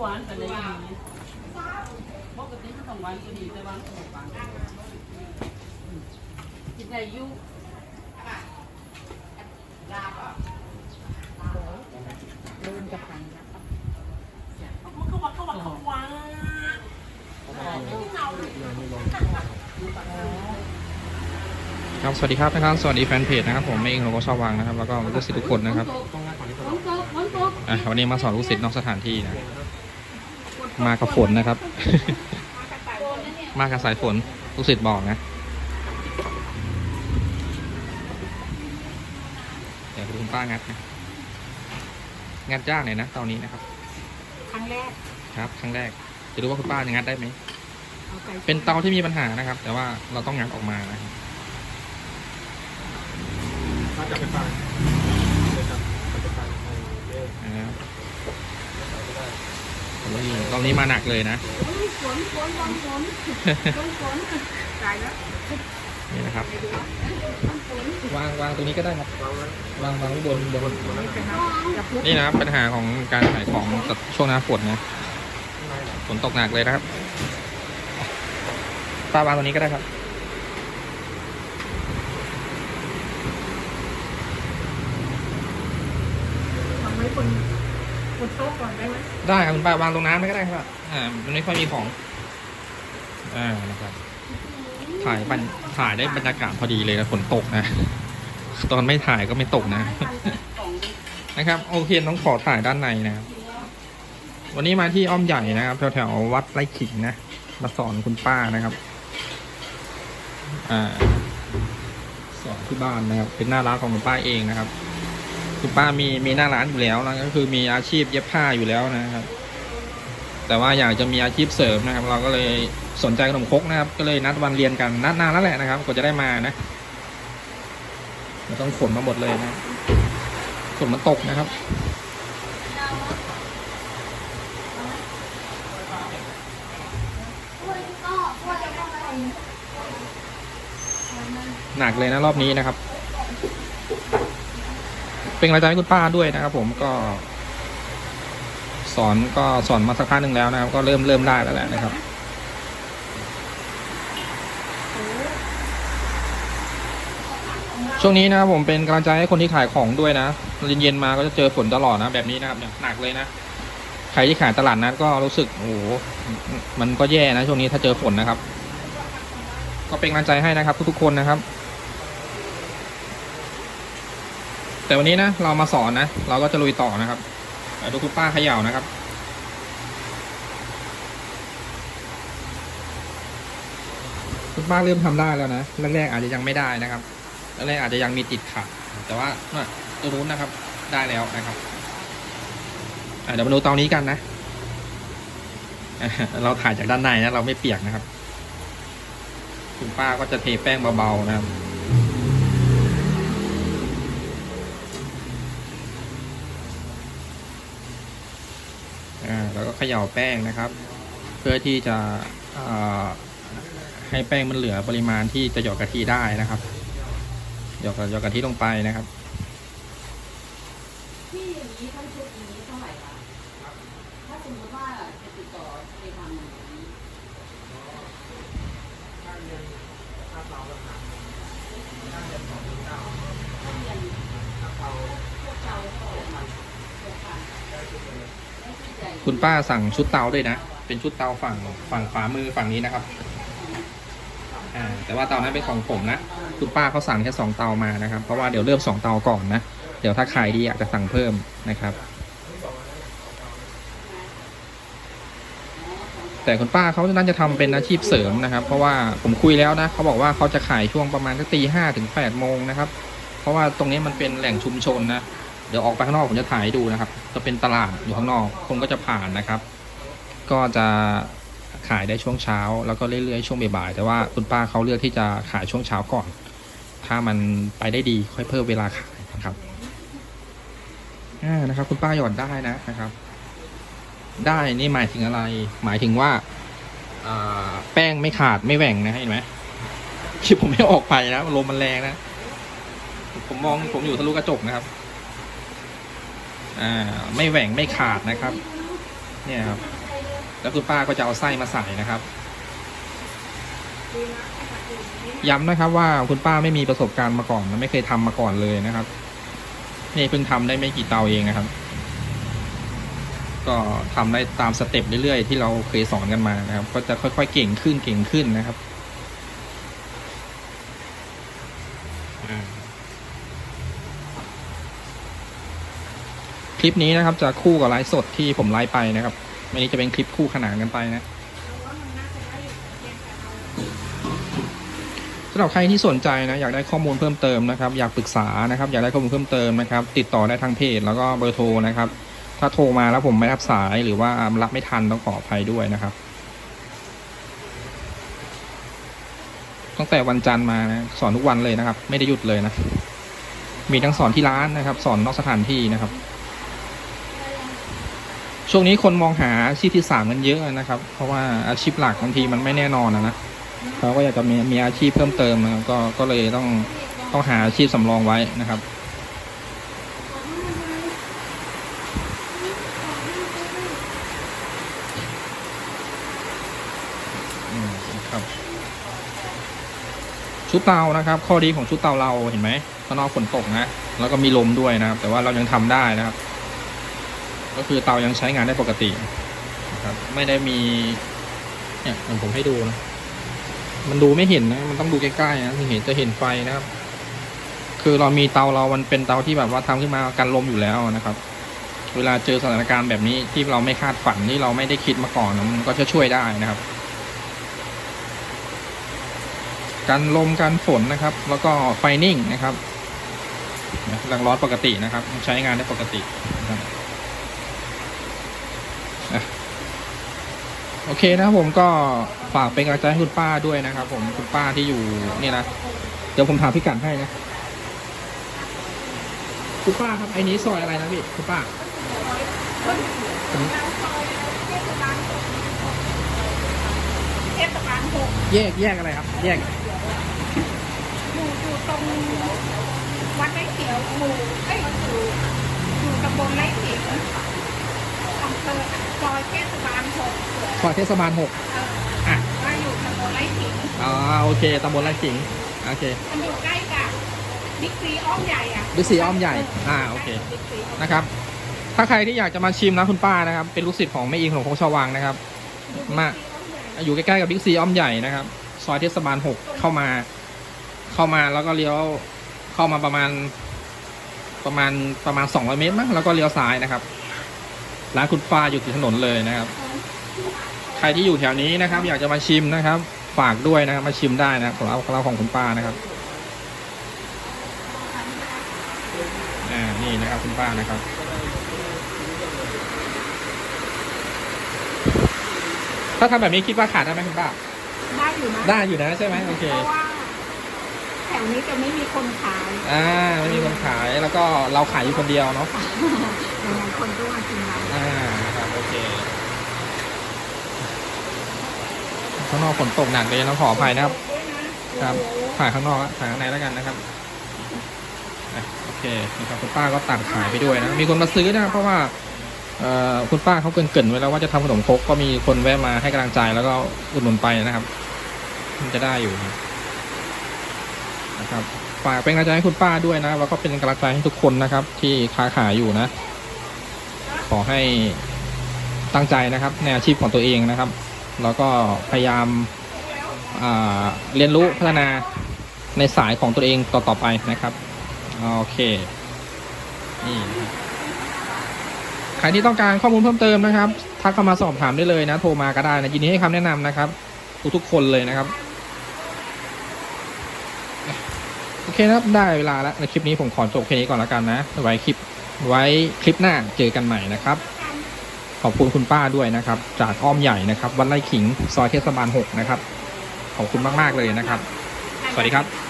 หวานแต่ในดีปกติมันต้องหวานก็ดีแต่วานก็หวานกินได้อยู่ลื่นกับพันนะมันก็ว่าเขาว่าเขาหวานครับ สวัสดีครับนะครับ สวัสดีแฟนเพจนะครับ ผมเองเราก็ชอบวางนะครับ แล้วก็ลูกศิษย์ทุกคนนะครับ วันนี้มาสอนลูกศิษย์นอกสถานที่นะ มากับฝนนะครับ มากับสายฝนลูกศิษย์บอกนะเดี๋ยวคุณป้างัดนะงัดยากหน่อยนะตอนนี้นะครับ ครั้งแรกครับครั้งแรกจะดูว่าคุณป้าจะงัดได้ไหมเอาไปเป็นเตาที่มีปัญหานะครับ แต่ว่าเราต้องงัดออกมานะครับถ้าจะไปฟังนะครับจะไปฟังเรื่อง นะครับ โอ้ยรอบนี้มาหนักเลยนะฝนฝนฝนฝนฝนฝนตายแล้วนี่นะครับ วางวางตรงนี้ก็ได้ครับวางวางไว้บนบนจะทำจะพูดนี่นะครับปัญหาของการขายของช่วงหน้าฝนนะฝนตกหนักเลยนะครับป้าวางตรงนี้ก็ได้ครับทำไว้บน บนโต๊ะก่อนได้ไหมได้ครับคุณป้าวางตรงน้ำไม่ก็ได้ครับอ่ามันไม่ค่อยมีของอ่านะครับ ถ่ายบรรถ่ายได้บรรยากาศพอดีเลยนะฝนตกนะ ตอนไม่ถ่ายก็ไม่ตกนะ นะครับ โอเคต้องขอถ่ายด้านในนะครับวันนี้มาที่อ้อมใหญ่นะครับแถวๆวัดไร่ขิงนะมาสอนคุณป้านะครับ อ่า สอนที่บ้านนะครับ เป็นหน้าร้านของคุณป้าเองนะครับ คุณป้ามีมีหน้าร้านอยู่แล้วนะก็คือมีอาชีพเย็บผ้าอยู่แล้วนะครับ แต่ว่าอยากจะมีอาชีพเสริมนะครับ เราก็เลยสนใจขนมคกนะครับ ก็เลยนัดวันเรียนกันนัดนานแล้วแหละนะครับกว่าจะได้มานะเราต้องขนมาหมดเลยนะฝนมันตกนะครับหนักเลยนะรอบนี้นะครับ เป็นกำลังใจให้คุณป้าด้วยนะครับ ผมก็ สอนก็สอนมาสักพักหนึ่งแล้วนะครับ ก็เริ่มเริ่มได้แล้วแหละนะครับช่วงนี้นะครับผมเป็นกำลังใจให้คนที่ขายของด้วยนะเย็นๆมาก็จะเจอฝนตลอดนะแบบนี้นะครับเนี่ยหนักเลยนะใครที่ขายตลาดนัดก็รู้สึกโอ้โหมันก็แย่นะช่วงนี้ถ้าเจอฝนนะครับ ก็เป็นกำลังใจให้นะครับ ทุกๆคนนะครับ แต่วันนี้นะเรามาสอนนะ เราก็จะลุยต่อนะครับดูคุณป้าเขย่านะครับ คุณป้าเริ่มทำได้แล้วนะแรกๆอาจจะยังไม่ได้นะครับแรกๆอาจจะยังมีติดขัดแต่ว่าตัวนู้นนะครับได้แล้วนะครับเดี๋ยวมาดูเตานี้กันนะอะเราถ่ายจากด้านในนะ เราไม่เปียกนะครับ คุณป้าก็จะเทแป้งเบาๆนะครับ แล้วก็เขย่าแป้งนะครับ เพื่อที่จะให้แป้งมันเหลือปริมาณที่จะหยอดกะทิได้นะครับ หยอดหยอดกะทิลงไปนะครับที่อย่างนี้ทั้งชุดนี้เท่าไหร่คะถ้าสมมติว่าจะติดต่อไปทำอย่างนี้ คุณป้าสั่งชุดเตาด้วยนะ เป็นชุดเตาฝั่งฝั่งขวามือฝั่งนี้นะครับ อ่า แต่ว่าเตานั้นเป็นของผมนะ คุณป้าเขาสั่งแค่สองเตามานะครับ เพราะว่าเดี๋ยวเริ่มสองเตาก่อนนะ เดี๋ยวถ้าขายดีอยากจะสั่งเพิ่มนะครับ แต่คุณป้าเขาน่าจะทำเป็นอาชีพเสริมนะครับ เพราะว่าผมคุยแล้วนะเขาบอกว่าเขาจะขายช่วงประมาณสักตีห้าถึงแปดโมงนะครับ เพราะว่าตรงนี้มันเป็นแหล่งชุมชนนะ เดี๋ยวออกไปข้างนอกผมจะถ่ายให้ดูนะครับ จะเป็นตลาดอยู่ข้างนอก คนก็จะผ่านนะครับ ก็จะขายได้ช่วงเช้า แล้วก็เรื่อยๆช่วงบ่ายๆแต่ว่าคุณป้าเขาเลือกที่จะขายช่วงเช้าก่อน ถ้ามันไปได้ดีค่อยเพิ่มเวลาขายนะครับอ่านะครับ คุณป้าหยอดได้นะนะครับ ได้นี่หมายถึงอะไร หมายถึงว่าอแป้งไม่ขาดไม่แหว่งนะเห็นไหมที่ผมไม่ออกไปนะลมมันแรงนะ ผมมองผมอยู่ทะลุกระจกนะครับ อ่าไม่แหว่งไม่ขาดนะครับ เนี่ยครับ แล้วคุณป้าก็จะเอาไส้มาใส่นะครับ ย้ำนะครับว่าคุณป้าไม่มีประสบการณ์มาก่อนไม่เคยทำมาก่อนเลยนะครับ นี่เพิ่งทำได้ไม่กี่เตาเองนะครับ ก็ทำได้ตามสเต็ปเรื่อยๆ ที่เราเคยสอนกันมานะครับ ก็จะค่อยๆเก่งขึ้นเก่งขึ้นนะครับ คลิปนี้นะครับจะคู่กับไลฟ์สดที่ผมไลฟ์ไปนะครับอันนี้จะเป็นคลิปคู่ขนานกันไปนะสำหรับใครที่สนใจนะอยากได้ข้อมูลเพิ่มเติมนะครับ อยากปรึกษานะครับ อยากได้ข้อมูลเพิ่มเติมนะครับ ติดต่อได้ทางเพจแล้วก็เบอร์โทรนะครับ ถ้าโทรมาแล้วผมไม่รับสายหรือว่ารับไม่ทันต้องขออภัยด้วยนะครับ ตั้งแต่วันจันทร์มานะสอนทุกวันเลยนะครับ ไม่ได้หยุดเลยนะมีทั้งสอนที่ร้านนะครับ สอนนอกสถานที่นะครับ ช่วงนี้คนมองหาอาชีพที่สามกันเยอะนะครับ เพราะว่าอาชีพหลักบางทีมันไม่แน่นอนนะเขาก็อยากจะมีมีอาชีพเพิ่มเติมนะครับก็ก็เลยต้องต้องหาอาชีพสำรองไว้นะครับอืมครับ ชุดเตานะครับ ข้อดีของชุดเตาเราเห็นไหมข้างนอกฝนตกนะ แล้วก็มีลมด้วยนะครับ แต่ว่าเรายังทำได้นะครับ ก็คือเตายังใช้งานได้ปกตินะครับไม่ได้มีเนี่ยเดี๋ยวผมให้ดูนะมันดูไม่เห็นนะ มันต้องดูใกล้ๆนะถึงเห็นจะเห็นไฟนะครับ คือเรามีเตาเรามันเป็นเตาที่แบบว่าทำขึ้นมากันลมอยู่แล้วนะครับ เวลาเจอสถานการณ์แบบนี้ที่เราไม่คาดฝันที่เราไม่ได้คิดมาก่อนมันก็จะช่วยได้นะครับกันลมกันฝนนะครับ แล้วก็ไฟนิ่งนะครับนะแรงร้อนปกตินะครับ ใช้งานได้ปกตินะครับอะ โอเคนะครับผมก็ฝากเป็นกำลังใจให้คุณป้าด้วยนะครับ ผมคุณป้าที่อยู่นี่นะเดี๋ยวผมถามพี่กัดให้นะคุณป้าครับไอ้นี้ซอยอะไรนะพี่คุณป้าผมเทศบาลหกแยกแยกอะไรครับ แยกอยู่อยู่ตรงวัดไร่เขียวหมู่เอ้ยอยู่อยู่ตำบลไร่เขียว อำเภอซอยเทศบาลหกซอยเทศบาลหกเอออะว่าอยู่ตำบลไร่เขียวอ๋อโอเคตำบลไร่ขิงโอเคมันอยู่ใกล้กับบิ๊กซีอ้อมใหญ่อะบิ๊กซีอ้อมใหญ่อ่าโอเคบิ๊กซีอ้อมนะครับ ถ้าใครที่อยากจะมาชิมนะคุณป้านะครับ เป็นลูกศิษย์ของแม่อิงของพงชาววังนะครับ มา อยู่ใกล้ๆกับบิ๊กซีอ้อมใหญ่นะครับ ซอยเทศบาลหกเข้ามา เข้ามาแล้วก็เลี้ยวเข้ามาประมาณ ประมาณประมาณสองร้อยเมตรมั้งแล้วก็เลี้ยวซ้ายนะครับ ร้านคุณป้าอยู่ติดถนนเลยนะครับ ใครที่อยู่แถวนี้นะครับ อยากจะมาชิมนะครับ ฝากด้วยนะครับมาชิมได้นะครับของเราของเราของคุณป้านะครับอ่านี่นะครับคุณป้านะครับถ้าทำแบบนี้คิดว่าขาดได้ไหมคุณป้า ได้อยู่นะได้อยู่นะใช่ไหมโอเค เพราะว่าแถ วนี้จะไม่มีคนขาย อ่าไม่มีคนขายแล้วก็เราขายอยู่คนเดียวเนาะยังไงคนก็มากินเราอ่านะครับโอเคข้างนอกฝนตกหนักเลยต้องขออภัยนะครับ ครับถ่ายข้างนอกอะถ่ายข้างในแล้วกันนะครับอะโอเคนะครับคุณป้าก็ตัดขายไปด้วยนะมีคนมาซื้อนะครับเพราะว่าเอ่อคุณป้าเขาเกรินๆไว้แล้วว่าจะทำขนมครกก็มีคนแวะมาให้กำลังใจแล้วก็อุดหนุนไปนะครับ มันจะได้อยู่ นะครับฝากเป็นกำลังใจให้คุณป้าด้วยนะแล้วก็เป็นกำลังใจให้ทุกคนนะครับ ที่ค้าขายอยู่นะ ขอให้ตั้งใจนะครับ ในอาชีพของตัวเองนะครับ แล้วก็พยายามาเรียนรู้พัฒนาในสายของตัวเองต่อๆไปนะครับโอเคนี่ใครที่ต้องการข้อมูลเพิ่มเติมนะครับ ทักเข้ามาสอบถามได้เลยนะ โทรมาก็ได้นะยินดีให้คำแนะนำนะครับ ทุกๆคนเลยนะครับ โอเคครับได้เวลาแล้วในคลิปนี้ผมขอจบแค่นี้ก่อนแล้วกันนะ ไว้คลิปไว้คลิปหน้าเจอกันใหม่นะครับ ขอบคุณคุณป้าด้วยนะครับ จากอ้อมใหญ่นะครับวัดไร่ขิงซอยเทศบาล6นะครับขอบคุณมาก ๆ เลยนะครับ สวัสดีครับ